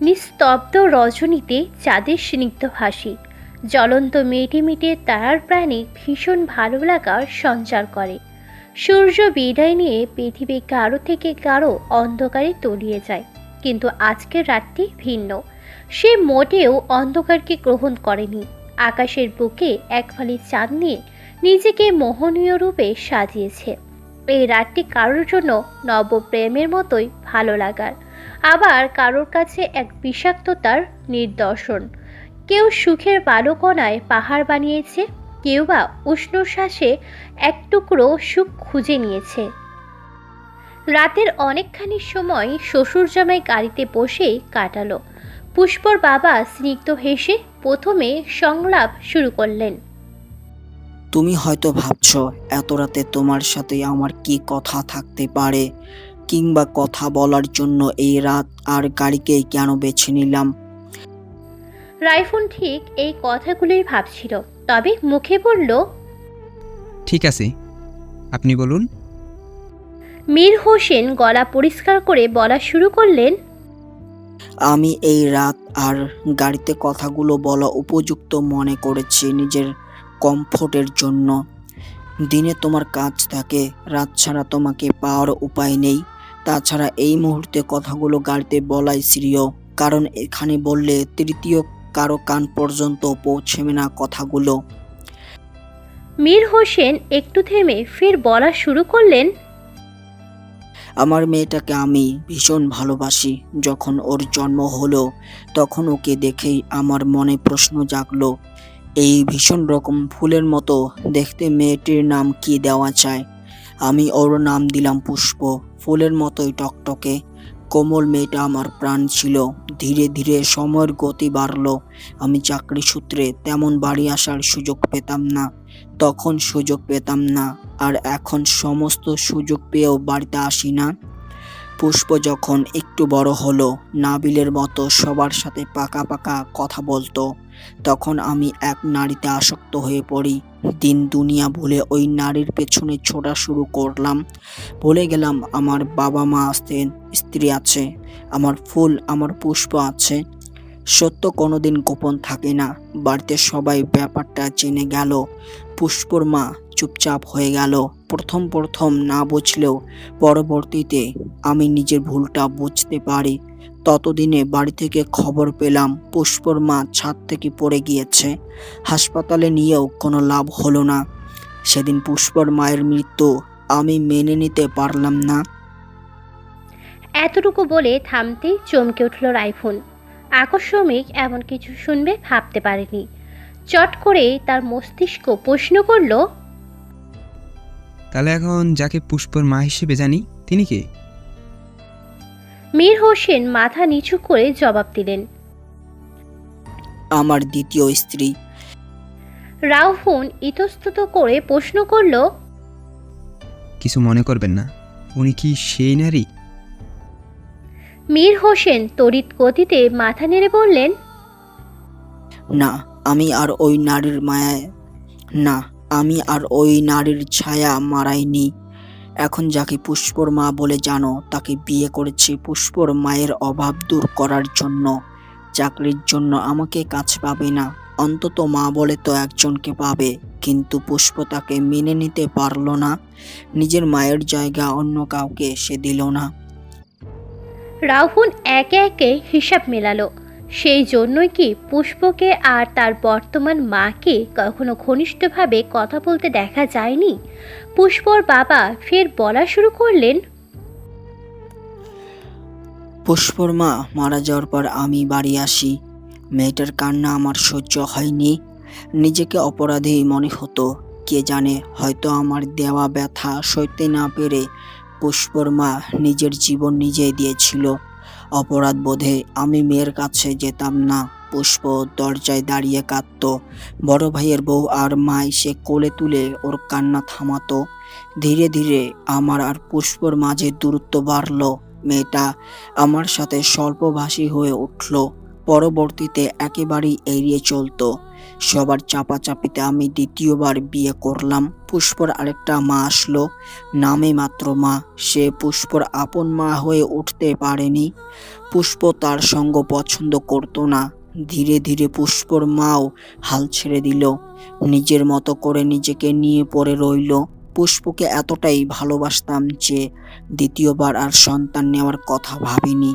নিস্তব্ধ রজনীতে চাঁদের স্নিগ্ধ হাসি। জ্বলন্ত মেটে মেটে তারার প্রাণে ভীষণ ভালো লাগার সঞ্চার করে। সূর্য বিদায় নিয়ে পৃথিবী কারও থেকে কারও অন্ধকারে তলিয়ে যায়। কিন্তু আজকের রাতটি ভিন্ন। সে মোটেও অন্ধকারকে গ্রহণ করেনি। আকাশের বুকে এক ফালি চাঁদ নিয়ে নিজেকে মোহনীয় রূপে সাজিয়েছে। এই রাতটি কারোর জন্য নবপ্রেমের মতোই ভালো লাগার। আবার কারোর কাছে এক বিষাক্ততার নিদর্শন। কেউ সুখের বালকণায় পাহাড় বানিয়েছে, কেউ বা উষ্ণ শ্বাসে এক টুকরো সুখ খুঁজে নিয়েছে। রাতের অনেকখানি সময় শ্বশুর জামাই গাড়িতে বসে কাটালো। পুষ্পর বাবা স্নিগ্ধ হেসে প্রথমে সংলাপ শুরু করলেন। তুমি হয়তো ভাবছ, এত রাতে তোমার সাথে আমার কি কথা থাকতে পারে? কিংবা কথা বলার জন্য এই রাত আর গাড়িকেই কেন বেছে নিলাম? রাইফুন ঠিক এই কথাগুলোই ভাবছিল তবে মুখে বলল ঠিক আছে আপনি বলুন। মীর হোসেন গলা পরিষ্কার করে বলা শুরু করলেন আমি এই রাত আর গাড়িতে কথাগুলো বলা উপযুক্ত মনে করেছি নিজের কমফোর্টের জন্য। দিনে তোমার কাজ থাকে রাত ছাড়া তোমাকে পাওয়ার উপায় নেই। তাছাড়া এই মুহূর্তে কথাগুলো গাড়িতে বলাই শ্রেয় কারণ এখানে বললে তৃতীয় কারও কান পর্যন্ত পৌঁছবে না কথাগুলো। মীর হোসেন একটু থেমে ফের বলা শুরু করলেন আমার মেয়েটাকে আমি ভীষণ ভালোবাসি। যখন ওর জন্ম হলো তখন ওকে দেখেই আমার মনে প্রশ্ন জাগলো এই ভীষণ রকম ফুলের মতো দেখতে মেয়েটির নাম কি দেওয়া চায়? আমি ওর নাম দিলাম পুষ্প, ফুলের মতোই টকটকে। কোমল মেয়েটা আমার প্রাণ ছিল। ধীরে ধীরে সময়ের গতি বাড়ল। আমি চাকরি সূত্রে তেমন বাড়ি আসার সুযোগ পেতাম না। তখন সুযোগ পেতাম না। আর এখন সমস্ত সুযোগ পেয়েও বাড়িতে আসি না। পুষ্প যখন একটু বড় হলো, নাবিলের মতো সবার সাথে পাকা পাকা কথা বলতো। তখন আমি এক নারীতে আসক্ত হয়ে পড়ি। দিন দুনিয়া ভুলে ওই নারীর পেছনে ছোটা শুরু করলাম। ভুলে গেলাম আমার বাবা মা আছেন স্ত্রী আছে, আমার ফুল, আমার পুষ্প আছে। সত্য কোনোদিন গোপন থাকে না। বাড়িতে সবাই ব্যাপারটা জেনে গেল। পুষ্পর মা চুপচাপ হয়ে গেল। প্রথম প্রথম না বুঝলেও পরবর্তীতে আমি নিজের ভুলটা বুঝতে পারি। ততদিনে বাড়ি থেকে খবর পেলাম, পুষ্পর মা ছাদ থেকে পড়ে গিয়েছে। হাসপাতালে নিয়েও কোনো লাভ হলো না। সেদিন পুষ্পর মায়ের মৃত্যু আমি মেনে নিতে পারলাম না। এতটুকু বলে থামতেই চমকে উঠল রাইফুন। আকস্মিক এমন কিছু শুনবে ভাবতে পারেনি। চট করে তার মস্তিষ্ক প্রশ্ন করল তাহলে এখন যাকে পুষ্পর মা হিসেবে জানি তিনি কে? মীর হোসেন মাথা নিচু করে জবাব দিলেন। আমার দ্বিতীয় স্ত্রী। রাউফুন ইতস্তত করে প্রশ্ন করল কিছু মনে করবেন না উনি কি সেই নারী? মীর হোসেন তড়িৎ গতিতে মাথা নেড়ে বললেন না আমি আর ওই নারীর মায়ায় না। আমি আর ওই নারীর ছায়া মারাইনি। এখন যাকে পুষ্পর মা বলে জানো, তাকে বিয়ে করেছি পুষ্পর মায়ের অভাব দূর করার জন্য। চাকরির জন্য আমাকে কাজ পাবে না। অন্তত মা বলে তো একজনকে পাবে, কিন্তু পুষ্প তাকে মেনে নিতে পারল না। নিজের মায়ের জায়গা অন্য কাউকে সে দিল না। রাহুল একে একে হিসাব মেলালো। সেই জন্যই কি পুষ্পকে আর তার বর্তমান মাকে কখনো ঘনিষ্ঠভাবে কথা বলতে দেখা যায়নি? পুষ্পর বাবা ফের বলা শুরু করলেন, পুষ্পর মা মারা যাওয়ার পর আমি বাড়ি আসি। মেয়েটার কান্না আমার সহ্য হয়নি। নিজেকে অপরাধী মনে হতো। কে জানে হয়তো আমার দেওয়া ব্যথা সইতে না পেরে পুষ্পর মা নিজের জীবন নিজেই দিয়েছিল। অপরাধ বোধে আমি মেয়ের কাছে যেতাম না। পুষ্প দরজায় দাঁড়িয়ে কাঁদত। বড় ভাইয়ের বউ আর মাই সে কোলে তুলে ওর কান্না থামাতো। ধীরে ধীরে আমার আর পুষ্পর মাঝে দূরত্ব বাড়ল। মেয়েটা আমার সাথে স্বল্পভাষী হয়ে উঠল। পরবর্তীতে একেবারেই এড়িয়ে চলতো। সবার চাপাচাপিতে আমি দ্বিতীয়বার বিয়ে করলাম। পুষ্পর আরেকটা মা আসলো। নামে মাত্র মা। সে পুষ্পর আপন মা হয়ে উঠতে পারেনি। পুষ্প তার সঙ্গ পছন্দ করতো না। ধীরে ধীরে পুষ্পর মাও হাল ছেড়ে দিল। নিজের মতো করে নিজেকে নিয়ে পড়ে রইল। পুষ্পকে এতটাই ভালোবাসতাম যে দ্বিতীয়বার আর সন্তান নেওয়ার কথা ভাবিনি।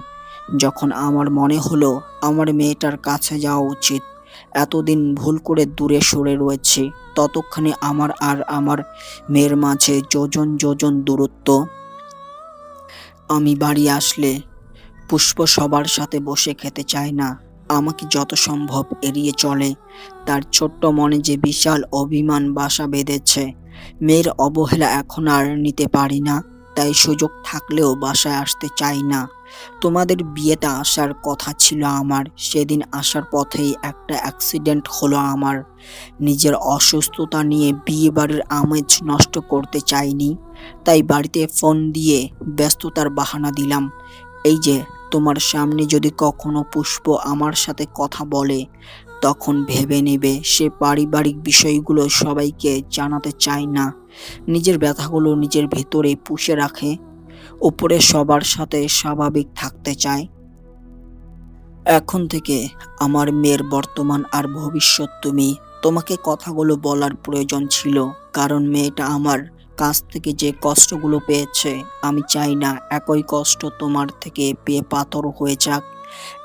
যখন আমার মনে হলো, আমার মেয়েটার কাছে যাওয়া উচিত। এতদিন ভুল করে দূরে সরে রয়েছে, ততক্ষণে আমার আর আমার মেয়ের মাঝে যোজন যোজন দূরত্ব। আমি বাড়ি আসলে পুষ্প সবার সাথে বসে খেতে চায় না, আমাকে যত সম্ভব এড়িয়ে চলে। তার ছোট্ট মনে যে বিশাল অভিমান বাসা বেঁধেছে, মেয়ের অবহেলা এখন আর নিতে পারি না। তাই সুযোগ থাকলেও বাসায় আসতে চাই না। তোমাদের বিয়েতে আসার কথা ছিল আমার। সেদিন আসার পথেই একটা অ্যাক্সিডেন্ট হলো আমার। নিজের অসুস্থতা নিয়ে বিয়ে বাড়ির আমেজ নষ্ট করতে চাইনি। তাই বাড়িতে ফোন দিয়ে ব্যস্ততার বাহানা দিলাম। এই যে, তোমার সামনে যদি কখনো পুষ্প আমার সাথে কথা বলে তখন ভেবে নেবে সে পারিবারিক বিষয়গুলো সবাইকে জানাতে চায় না। নিজের ব্যথাগুলো নিজের ভেতরে পুষে রাখে উপরে সবার সাথে স্বাভাবিক থাকতে চায়। এখন থেকে আমার মেয়ের বর্তমান আর ভবিষ্যৎ তুমি, তোমাকে কথাগুলো বলার প্রয়োজন ছিল, কারণ মেয়েটা আমার কাছ থেকে যে কষ্টগুলো পেয়েছে, আমি চাই না একই কষ্ট তোমার থেকে পেয়ে পাথর হয়ে যাক।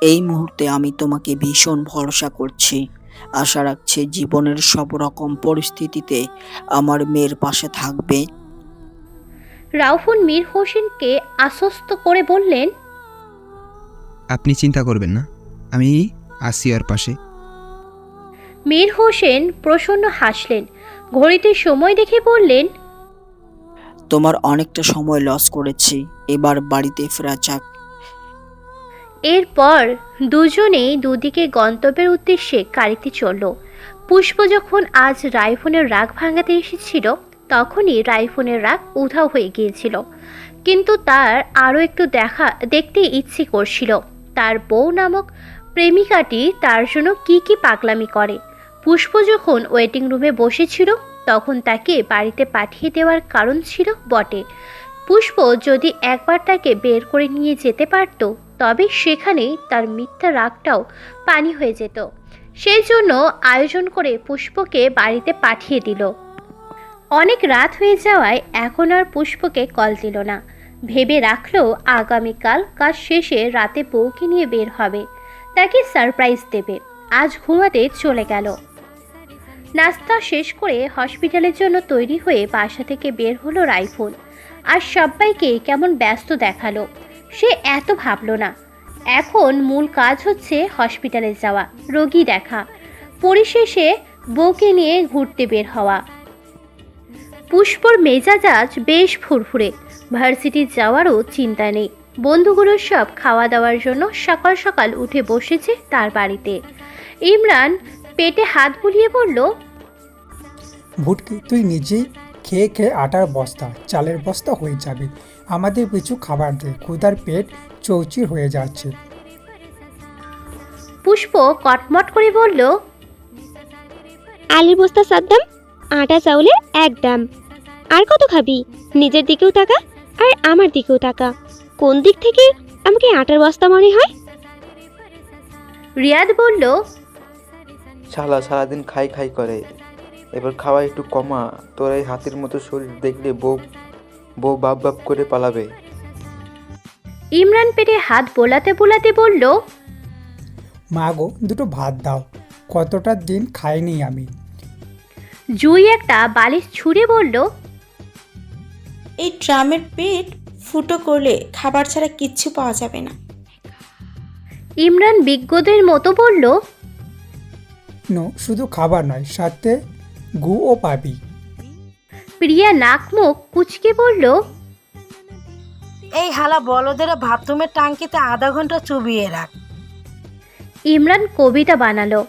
এই মুহূর্তে আমি তোমাকে ভীষণ ভরসা করছি। আশা রাখছি জীবনের সব রকম পরিস্থিতিতে আমার মেয়ের পাশে থাকবে। রাউফুন মীর হোসেনকে আশ্বস্ত করে বললেন আপনি চিন্তা করবেন না আমি আসি আর পাশে। মীর হোসেন প্রসন্ন হাসলেন ঘড়িতে সময় দেখে বললেন তোমার অনেকটা সময় লস করেছি এবার বাড়িতে ফেরা যাক। এরপর দুজনেই দুদিকে গন্তব্যের উদ্দেশ্যে গাড়িতে চলল পুষ্প যখন আজ রাইফোনের রাগ ভাঙাতে এসেছিল, তখনই রাইফোনের রাগ উধাও হয়ে গিয়েছিল। কিন্তু তার আরও একটু দেখা দেখতে ইচ্ছে করছিল। তার বউ নামক প্রেমিকাটি তার জন্য কি কি পাগলামি করে। পুষ্প যখন ওয়েটিং রুমে বসেছিল, তখন তাকে বাড়িতে পাঠিয়ে দেওয়ার কারণ ছিল বটে। পুষ্প যদি একবার তাকে বের করে নিয়ে যেতে পারত তবে সেখানেই তার মিথ্যা রাগটাও পানি হয়ে যেত। সেই জন্য আয়োজন করে পুষ্পকে বাড়িতে পাঠিয়ে দিল। অনেক রাত হয়ে যাওয়ায় এখন আর পুষ্পকে কল দিল না। ভেবে রাখল আগামীকাল কাজ শেষে রাতে বউকে নিয়ে বের হবে। তাকে সারপ্রাইজ দেবে। আজ ঘুমাতে চলে গেল। নাস্তা শেষ করে হসপিটালের জন্য তৈরি হয়ে বাসা থেকে বের হলো রাইফোন আর সবাইকে কেমন ব্যস্ত দেখাল। সে এত ভাবলো না। এখন মূল কাজ হচ্ছে হসপিটালে যাওয়া, রোগী দেখা, পরিশেষে বউকে নিয়ে ঘুরতে বের হওয়া। পুষ্পর মেজাজাজ বেশ ফুরফুরে, ভার্সিটি যাওয়ারও চিন্তা নেই। বন্ধুগুলো সব খাওয়া দাওয়ার জন্য সকাল সকাল উঠে বসেছে তার বাড়িতে। ইমরান পেটে হাত বুলিয়ে বলল, ভুটকি, তুই নিজেই খেয়ে খেয়ে আটার বস্তা, চালের বস্তা হয়ে যাবে। আমাদের কিছু খাবার দে ক্ষুধার পেট চৌচির হয়ে যাচ্ছে। পুষ্প কটমট করে বলল আলির বস্তা সাদ্দাম আটা চাউলে এক দাম। আর কত খাবি? নিজের দিকেও তাকা আর আমার দিকেও তাকা। কোন দিক থেকে আমাকে আটার বস্তা মনে হয়? রিয়াদ বলল শালা সারাদিন খাই খাই করে এবার খাওয়া একটু কমা তোর এই হাতির মতো শরীর দেখলে বউ বউ বাপ বাপ করে পালাবে। ইমরান পেটে হাত বোলাতে বোলাতে বলল মা গো দুটো ভাত দাও কতটা দিন খাইনি আমি। জুই একটা বালিশ ছুঁড়ে বলল এই ড্রামের পেট ফুটো করলে খাবার ছাড়া কিচ্ছু পাওয়া যাবে না। ইমরান বিজ্ঞদের মতো বলল নো শুধু খাবার নয় সাথে গুও পাবি। প্রিয়া নাক মুখ কুচকে বলল এই হালা বলদের বাথরুমের টাঙ্কিতে আধা ঘণ্টা চুবিয়ে রাখ। ইমরান কবিতা বানালো।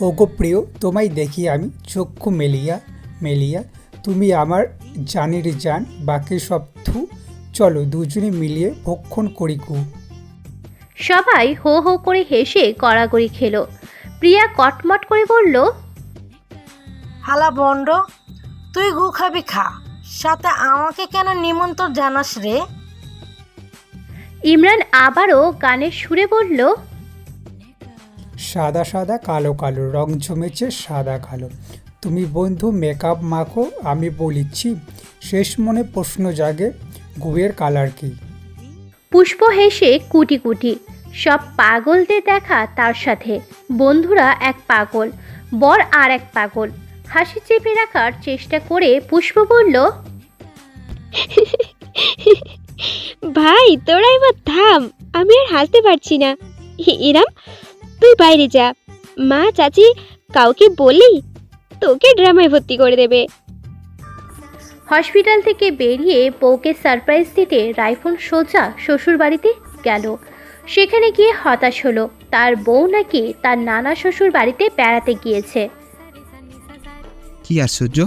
ওগো প্রিয় তোমায় দেখি আমি চক্ষু মেলিয়া মেলিয়া তুমি আমার জানের জান বাকি সব থু চলো দুজনে মিলিয়ে ভক্ষণ করি গু। সবাই হো হো করে হেসে কড়াগড়ি খেলো। প্রিয়া কটমট করে বলল হালা বন্ড তুই গু খাবি খা। সাথে আমাকে কেন নিমন্ত্রণ জানাস রে? ইমরান আবারও গানের সুরে বলল সাদা সাদা কালো কালো রং জমেছে সাদা কালো। তুমি বন্ধু মেকআপ মাখো আমি বলিচ্ছি শেষ মনে প্রশ্ন জাগে গুয়ের কালার কি? পুষ্প হেসে কুটি কুটি সব পাগলদের দেখা তার সাথে। বন্ধুরা এক পাগল বর আর এক পাগল। হাসি চেপে রাখার চেষ্টা করে পুষ্প বলল ভাই তোরা এবার থাম আমি আর হাসতে পারছি না। ইরাম তুই বাইরে যা। মা চাচি কাউকে বলি তোকে ড্রামায় ভর্তি করে দেবে। হসপিটাল থেকে বেরিয়ে বউকে সারপ্রাইজ দিতে রাইফোন সোজা শ্বশুর বাড়িতে গেল। সেখানে গিয়ে হতাশ হলো। তার বউ নাকি তার নানা শ্বশুর বাড়িতে বেড়াতে গিয়েছে। কি আশ্চর্য?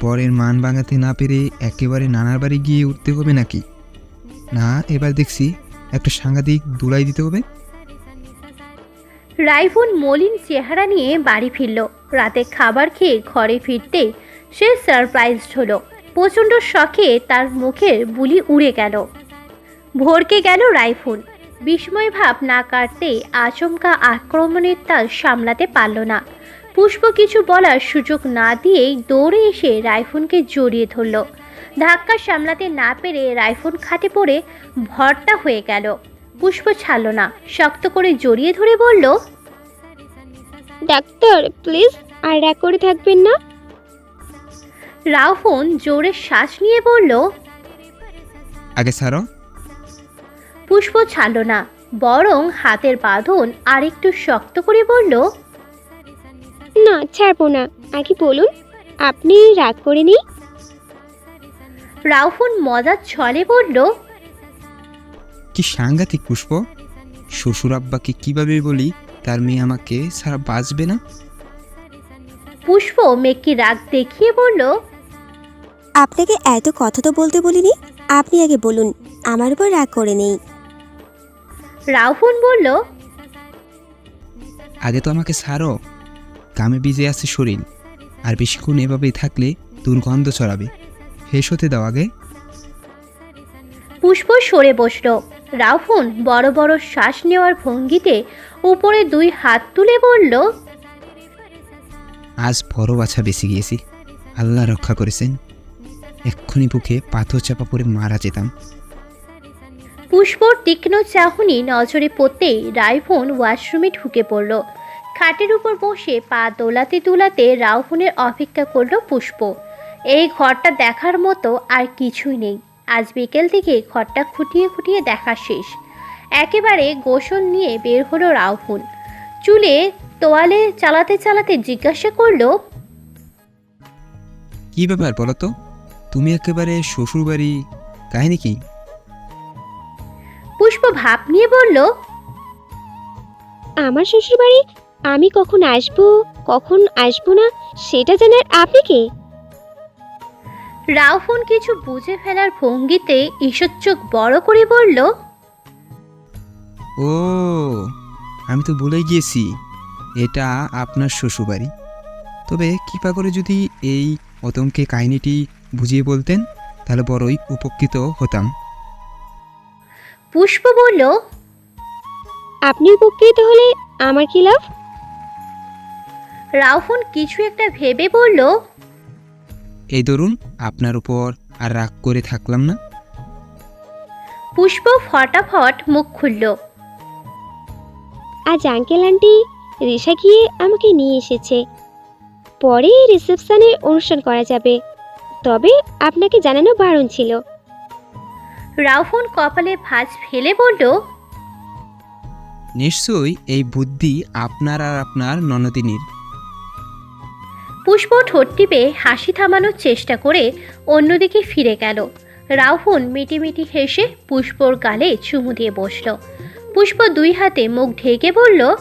পরের মান ভাঙাতে না পেরে একেবারে নানার বাড়ি গিয়ে উঠতে হবে নাকি? না, এবার দেখছি একটা সাংঘাতিক দুলাই দিতে হবে। রাইফোন মলিন চেহারা নিয়ে বাড়ি ফিরল। রাতে খাবার খেয়ে ঘরে ফিরতেই সে সারপ্রাইজড হলো। প্রচণ্ড শখে তার মুখের বুলি উড়ে গেল। ভরকে গেল রাইফোন। বিস্ময় ভাব না কাটতে আচমকা আক্রমণের তাল সামলাতে পারল না। পুষ্প কিছু বলার সুযোগ না দিয়েই দৌড়ে এসে রাইফোনকে জড়িয়ে ধরল। ধাক্কা সামলাতে না পেরে রাইফোন খাটে পড়ে ভরটা হয়ে গেল। পুষ্প ছাড়ল না শক্ত করে জড়িয়ে ধরে বলল ডাক্তার প্লিজ আর রাগ করে থাকবেন না? রাউফোন জোরে শ্বাস নিয়ে বলল আগে ছাড়ো। পুষ্প ছাড়ল না বরং হাতের বাঁধন আরেকটু শক্ত করে বলল না ছাড়বো না। আগে বলুন আপনি রাগ করে নেই রাউফোন মজার ছলে বলল কি সাংঘাতিক পুষ্প। শ্বশুর আব্বাকে কীভাবে বলি তার মেয়ে আমাকে সারা বাঁচবে না? পুষ্প মেয়েকে রাগ দেখিয়ে বলল আপনাকে এত কথা তো বলতে বলিনি আপনি আগে বলুন আমার উপর রাগ করে নেই। রাউফোন বলল আগে তো আমাকে ছাড়ো। গামে ভিজে আছে শরীর। আর বেশিক্ষণ এভাবেই থাকলে দুর্গন্ধ ছড়াবে। ফেস হতে দাও আগে। পুষ্প সরে বসল। রাউফোন বড় বড় শ্বাস নেওয়ার ভঙ্গিতে উপরে দুই হাত তুলে বলল আজ বড় বাছা বেঁচে গিয়েছি। আল্লাহ রক্ষা করেছেন। এক্ষুনি বুকে পাথর চাপা পড়ে মারা যেতাম। পুষ্পর তীক্ষ্ণ চাহনি নজরে পড়তেই রাইফোন ওয়াশরুমে ঢুকে পড়ল। খাটের উপর বসে পা দোলাতে দোলাতে রাউফোনের অপেক্ষা করল পুষ্প। এই ঘরটা দেখার মতো আর কিছুই নেই। আজ বিকেল থেকে ঘরটা খুঁটিয়ে খুঁটিয়ে দেখা শেষ। একেবারে গোসল নিয়ে বের হলো রাউফোন চুলে তোয়ালে চালাতে চালাতে জিজ্ঞাসা করল কি ব্যাপার বলো তো? তুমি একেবারে শ্বশুরবাড়ি কাহিনী কি? পুষ্প ভাব নিয়ে বলল আমার শ্বশুরবাড়ি আমি কখন আসব কখন আসব না সেটা জানার আপনি কে? রাউফোন কিছু বুঝে ফেলার ভঙ্গিতে ঈষৎ চোখ বড় করে বলল ও আমি তো ভুলে গিয়েছি। এটা আপনার শ্বশুরবাড়ি। তবে কৃপা করে যদি এই অতঙ্কে কাহিনীটি বুঝিয়ে বলতেন তাহলে বড়ই উপকৃত হতাম। পুষ্প বলল আপনি উপকৃত হলে আমার কি লাভ? রাউফোন কিছু একটা ভেবে বলল এই ধরুন আপনার উপর আর রাগ করে থাকলাম না? পুষ্প ফটাফট মুখ খুলল। আজ আঙ্কেল আন্টি রিসা গিয়ে আমাকে নিয়ে এসেছে। পরে রিসেপশনের অনুষ্ঠান করা যাবে। তবে আপনাকে জানানো বারণ ছিল। রাউফোন কপালে ভাঁজ ফেলে বলল নিশ্চয়ই এই বুদ্ধি আপনার আর আপনার ননদিনীর। পুষ্প ঠোঁট টিপে হাসি থামানোর চেষ্টা করে অন্যদিকে ফিরে গেল। রাউফোন মিটিমিটি হেসে পুষ্পর গালে চুমু দিয়ে বসল। পুষ্প দুই হাতে মুখ ঢেকে বলল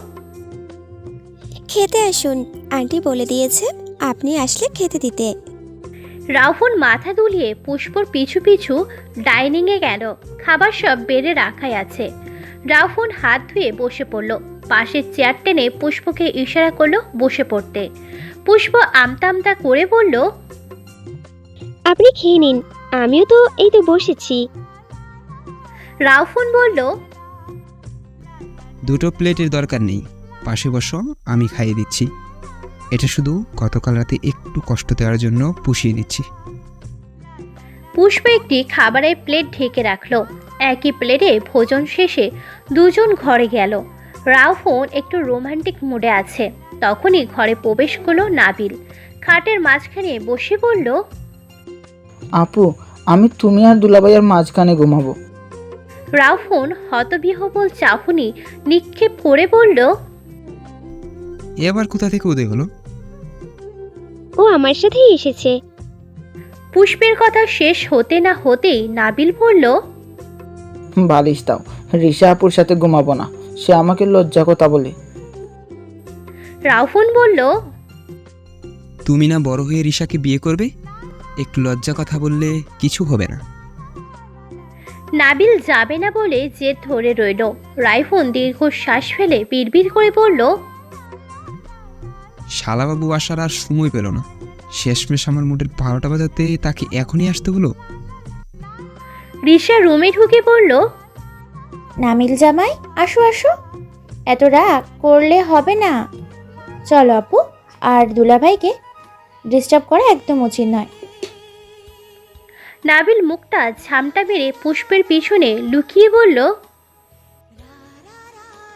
খেতে আসুন। আন্টি বলে দিয়েছে আপনি আসলে খেতে দিতে। রাউফোন মাথা দুলিয়ে পুষ্পর পিছু পিছু ডাইনিংয়ে গেল। খাবার সব বেড়ে রাখাই আছে। রাউফোন হাত ধুয়ে বসে পড়ল। পাশের চেয়ার টেনে পুষ্পকে ইশারা করল বসে পড়তে। পুষ্প আমতা আমতা করে বলল আপনি খেয়ে নিন আমিও তো এই তো বসেছি। রাউফোন বলল দুটো প্লেটের দরকার নেই পাশে বসো আমি খাইয়ে দিচ্ছি। এটা শুধু গতকাল রাতে একটু কষ্ট দেওয়ার জন্য পুষিয়ে দিচ্ছি। পুষ্প একটি খাবারের প্লেট ঢেকে রাখল। একই প্লেটে ভোজন শেষে দুজন ঘরে গেল। রাউফোন একটু রোমান্টিক মুডে আছে। তখনই ঘরে প্রবেশ করল নাবিল। খাটের মাঝখানে বসে বলল আপু আমি তুমি আর দুলাভাইয়ের মাঝখানে ঘুমাবো। রাউফোন হতবিহবল চাহনি নিক্ষেপ করে বলল এ আবার কোথা থেকে উদয় হলো? ও আমার সাথেই এসেছে। পুষ্পের কথা শেষ হতে না হতেই নাবিল বলল বালিশ দাও রিসা আপুর সাথে ঘুমাবো না সে আমাকে লজ্জা কথা বলে। রাউফোন বলল তুমি না বড় হয়ে রিশাকে বিয়ে করবে? একটু লজ্জা কথা বললে কিছু হবে না। নাবিল যাবে না বলে জেদ ধরে রইল। রাইফোন দীর্ঘ শ্বাস ফেলে বিড়বিড় করে বলল শালাবাবু আসার আর সময় পেল না। শেষমেশ আমার মুডের বারোটা বাজাতে তাকে এখনই আসতে হলো রিসা রুমে ঢুকে বলল নামিল জামাই আসো আসো। এত রাগ করলে হবে না। চলো আপু আর দুলাভাইকে ডিস্টার্ব করা একদম উচিত নয়। নাবিল মুখটা ঝামটা মেরে পুষ্পের পিছনে লুকিয়ে বলল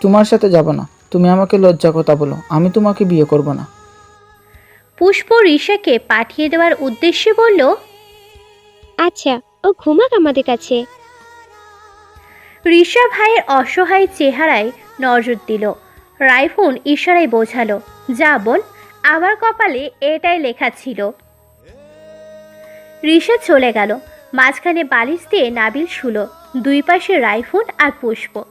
তোমার সাথে যাব না তুমি আমাকে লজ্জা কথা বলো আমি তোমাকে বিয়ে করব না। পুষ্প ঋষাকে পাঠিয়ে দেওয়ার উদ্দেশ্যে বলল আচ্ছা ও ঘুমাক আমাদের কাছে। ঋষা ভাইয়ের অসহায় চেহারায় নজর দিল। রাইফোন ইশারায় বোঝালো, যা বোন, আমার কপালে এটাই লেখা ছিল। রিসা চলে গেল। মাঝখানে বালিশ দিয়ে নাবিল শুলো, দুই পাশে রাইফোন আর পুষ্প।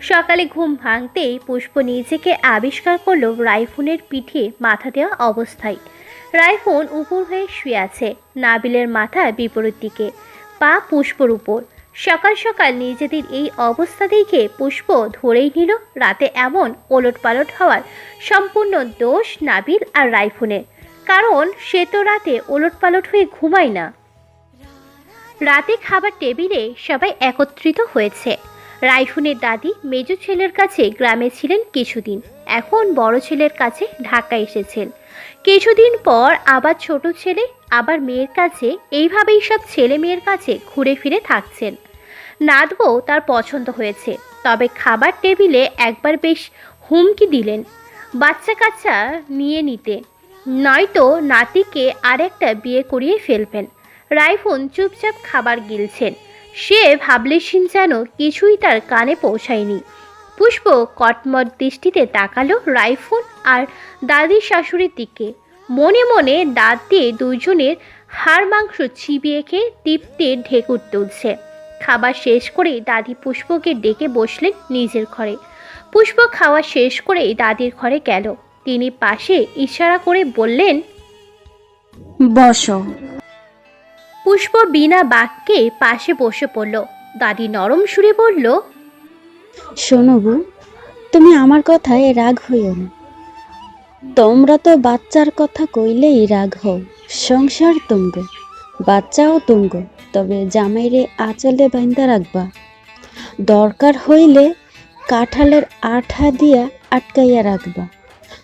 সকালে ঘুম ভাঙতেই পুষ্প নিজেকে আবিষ্কার করল রাইফোনের পিঠে মাথা দেওয়া অবস্থায়। রাইফোন উপর হয়ে শুয়ে আছে, নাবিলের মাথা বিপরীত দিকে। পা পুষ্পর উপর। সকাল সকাল নিজেদের এই অবস্থা দেখে পুষ্প ধরেই নিল রাতে এমন ওলট পালট হওয়ার সম্পূর্ণ দোষ নাবিল আর রাইফুনের। কারণ সে তো রাতে ওলট পালট হয়ে ঘুমায় না। রাতে খাবার টেবিলে সবাই একত্রিত হয়েছে। রাইফুনের দাদি মেজো ছেলের কাছে গ্রামে ছিলেন কিছুদিন। এখন বড় ছেলের কাছে ঢাকা এসেছেন। কিছুদিন পর আবার ছোট ছেলে, আবার মেয়ের কাছে। এইভাবেই সব ছেলে মেয়ের কাছে ঘুরে ফিরে থাকছেন। নাদবো তার পছন্দ হয়েছে। তবে খাবার টেবিলে একবার বেশ হুমকি দিলেন বাচ্চা কাচ্চা নিয়ে নিতে। নয়তো নাতিকে আরেকটা বিয়ে করিয়ে ফেলবেন। রাইফোন চুপচাপ খাবার গিলছেন। সে ভাবলেশীন যেন কিছুই তার কানে পৌঁছায়নি। পুষ্প কটমট দৃষ্টিতে তাকালো রাইফোন আর দাদির শাশুড়ির দিকে। মনে মনে দাঁত দিয়ে দুজনের হাড় মাংস চিবিয়ে খেয়ে তৃপ্তির ঢেকুর তুলছে। খাবার শেষ করে দাদি পুষ্পকে ডেকে বসলেন নিজের ঘরে। পুষ্প খাওয়া শেষ করে দাদির ঘরে গেল। তিনি পাশে ইশারা করে বললেন বসো। পুষ্প বিনা বাক্যে পাশে বসে পড়ল। দাদি নরম সুরে বলল শোনো গো তুমি আমার কথায় রাগ হইও না। তোমরা তো বাচ্চার কথা কইলেই রাগ হও সংসার তুঙ্গ বাচ্চাও তুঙ্গ। তবে জামাইরে আঁচলে বাইন্দা রাখবা। দরকার হইলে কাঁঠালের আঠা দিয়া আটকাইয়া রাখবা।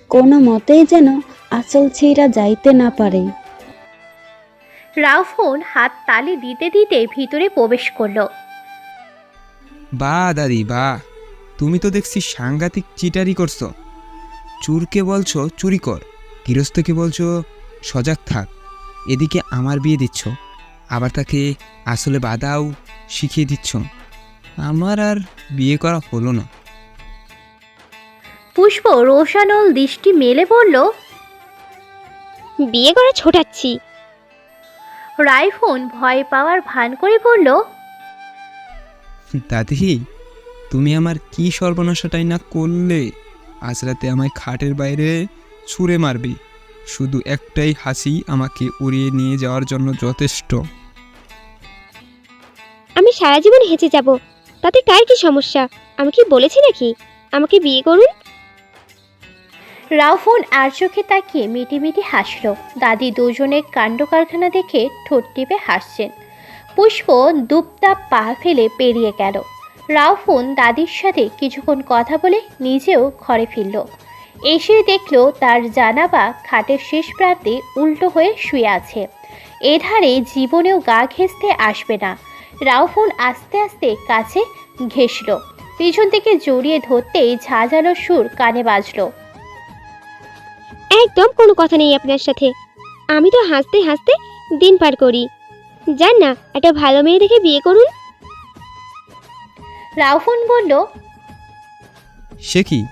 কোনো মতেই যেন আঁচল ছিঁড়া যাইতে না পারে। রাউফোন হাত তালি দিতে দিতে ভিতরে প্রবেশ করল। বা দাদি বা। তুমি তো দেখছি সাংঘাতিক চিটারি করছ। চুরকে বলছো চুরি কর। গৃহস্থকে বলছো সজাগ থাক। এদিকে আমার বিয়ে দিচ্ছ। আবার তাকে আসলে বাধাও শিখিয়ে দিচ্ছ। আমার আর বিয়ে করা হলো না। পুষ্প রোশানল দৃষ্টি মেলে বলল বিয়ে করে ছোটাচ্ছি। রাইফোন ভয় পাওয়ার ভান করে বলল দাদি তুমি আমার কি সর্বনাশাটাই না করলে? আজ রাতে আমায় খাটের বাইরে ছুঁড়ে মারবে। শুধু একটাই হাসি আমাকে উড়িয়ে নিয়ে যাওয়ার জন্য যথেষ্ট। আমি সারা জীবন হেঁচে যাব। তাতে কার কি সমস্যা? আমি কি বলেছি নাকি? আমাকে বিয়ে করুন। রাউফোন আর চোখে তাকিয়ে মিটি মিটি হাসল। দাদি দুজনের কাণ্ড কারখানা দেখে ঠোঁট টিপে হাসছেন। পুষ্প দুপতাপ পা ফেলে পেরিয়ে গেল। রাউফোন দাদির সাথে কিছুক্ষণ কথা বলে নিজেও ঘরে ফিরল। এসে দেখল তার জানাবা খাটের শেষ প্রান্তে উল্টো হয়ে শুয়ে আছে। এধারে জীবনেও গা ঘেঁষতে আসবে না। রাউফোন আস্তে আস্তে কাছে ঘেঁষল। পিছন থেকে জড়িয়ে ধরতেই ঝাঁঝালো সুর কানে বাজলো। একদম কোনো কথা নেই আপনার সাথে। আমি তো হাসতে হাসতে দিন পার করি। যান না একটা ভালো মেয়ে দেখে বিয়ে করুন। রাউফোন বলল সে কি?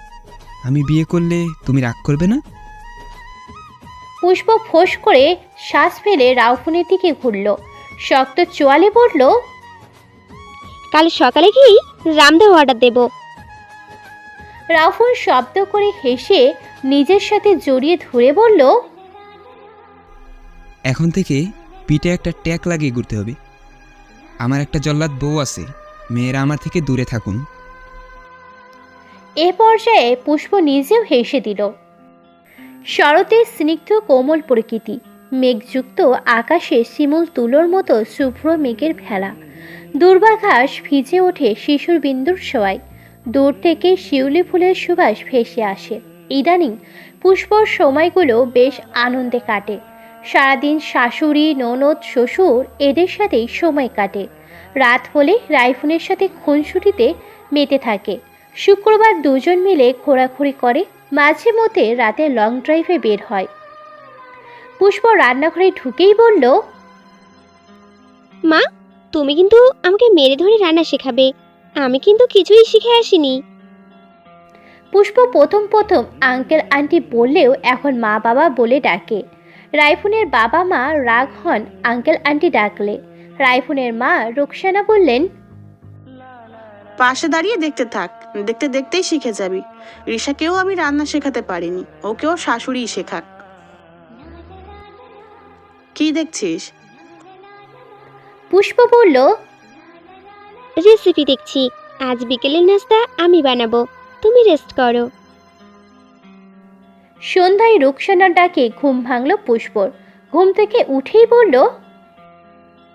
আমি বিয়ে করলে তুমি রাগ করবে না? পুষ্প ফোঁস করে শ্বাস ফেলে রাউফোনের দিকে ঘুরল। শক্ত চোয়ালে পড়ল কাল সকালে গিয়েই রামদেব অর্ডার দেব? রাউফোন শব্দ করে হেসে নিজের সাথে জড়িয়ে ধরে বলল এখন থেকে পিঠে একটা ট্যাক লাগিয়ে ঘুরতে হবে। আমার একটা জল্লাদ বউ আছে মেয়েরা আমার থেকে দূরে থাকুন। এ পর্যায়ে পুষ্প নিজেও হেসে দিল। শরতের স্নিগ্ধ কোমল প্রকৃতি, মেঘযুক্ত আকাশে শিমুল তুলোর মতো শুভ্র মেঘের ভেলা। দুর্বাঘাস ভিজে ওঠে শিশুর বিন্দুর সোয়ায় দূর থেকে শিউলি ফুলের সুবাস ভেসে আসে। ইদানিং পুষ্পর সময়গুলো বেশ আনন্দে কাটে। সারাদিন শাশুড়ি, ননদ, শ্বশুর এদের সাথেই সময় কাটে। রাত হলে রাইফুনের সাথে খুনসুটিতে মেতে থাকে। শুক্রবার দুজন মিলে ঘোরাঘুরি করে মাঝে মধ্যে রাতে লং ড্রাইভে বের হয়। পুষ্প রান্নাঘরে ঢুকেই বলল মা তুমি কিন্তু আমাকে মেরে ধরে রান্না শেখাবে। আমি কিন্তু কিছুই শিখে আসিনি। পুষ্প প্রথম প্রথম আঙ্কেল আন্টি বললেও এখন মা বাবা বলে ডাকে। রাইফুনের বাবা মা রাগ হন আঙ্কেল আন্টি ডাকলে। রাইফুনের মা রুকসানা বললেন পাশে দাঁড়িয়ে দেখতে থাক। দেখতে দেখতেই শিখে যাবি। ঋষাকেও আমি রান্না শেখাতে পারিনি, ওকেও শাশুড়িই শেখাক। কি দেখছিস? পুষ্প বলল রেসিপি দেখছি। আজ বিকেলের নাস্তা আমি বানাবো। তুমি রেস্ট করো। সন্ধ্যায় রুকসানার ডাকে ঘুম ভাঙল পুষ্পর। ঘুম থেকে উঠেই বলল,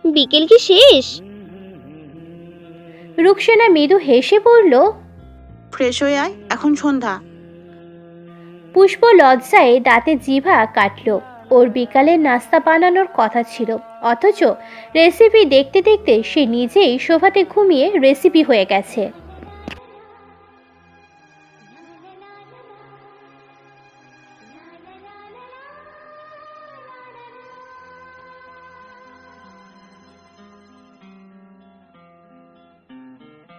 বিকেল কি শেষ? রুকসানা মৃদু হেসে বলল ফ্রেশ হয়ে আয়, এখন সন্ধ্যা। পুষ্প লজ্জায় দাঁতে জিভা কাটল। ওর বিকালে নাস্তা বানানোর কথা ছিল। অথচ রেসিপি দেখতে দেখতে সে নিজেই সোফাতে ঘুমিয়ে রেসিপি হয়ে গেছে।